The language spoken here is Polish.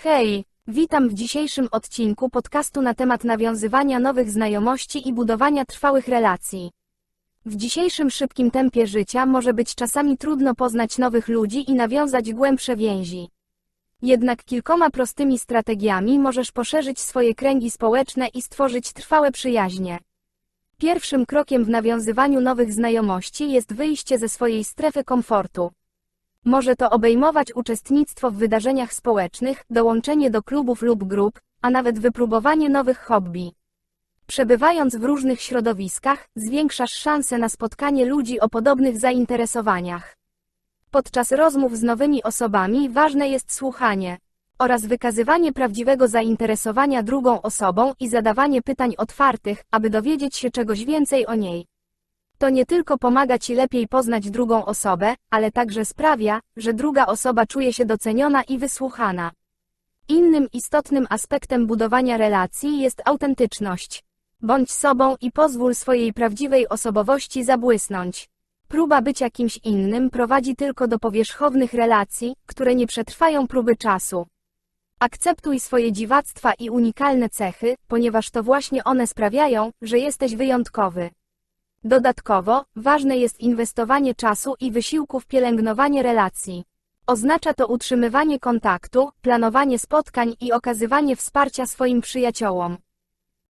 Hej, witam w dzisiejszym odcinku podcastu na temat nawiązywania nowych znajomości i budowania trwałych relacji. W dzisiejszym szybkim tempie życia może być czasami trudno poznać nowych ludzi i nawiązać głębsze więzi. Jednak kilkoma prostymi strategiami możesz poszerzyć swoje kręgi społeczne i stworzyć trwałe przyjaźnie. Pierwszym krokiem w nawiązywaniu nowych znajomości jest wyjście ze swojej strefy komfortu. Może to obejmować uczestnictwo w wydarzeniach społecznych, dołączenie do klubów lub grup, a nawet wypróbowanie nowych hobby. Przebywając w różnych środowiskach, zwiększasz szanse na spotkanie ludzi o podobnych zainteresowaniach. Podczas rozmów z nowymi osobami ważne jest słuchanie oraz wykazywanie prawdziwego zainteresowania drugą osobą i zadawanie pytań otwartych, aby dowiedzieć się czegoś więcej o niej. To nie tylko pomaga Ci lepiej poznać drugą osobę, ale także sprawia, że druga osoba czuje się doceniona i wysłuchana. Innym istotnym aspektem budowania relacji jest autentyczność. Bądź sobą i pozwól swojej prawdziwej osobowości zabłysnąć. Próba bycia kimś innym prowadzi tylko do powierzchownych relacji, które nie przetrwają próby czasu. Akceptuj swoje dziwactwa i unikalne cechy, ponieważ to właśnie one sprawiają, że jesteś wyjątkowy. Dodatkowo, ważne jest inwestowanie czasu i wysiłku w pielęgnowanie relacji. Oznacza to utrzymywanie kontaktu, planowanie spotkań i okazywanie wsparcia swoim przyjaciołom.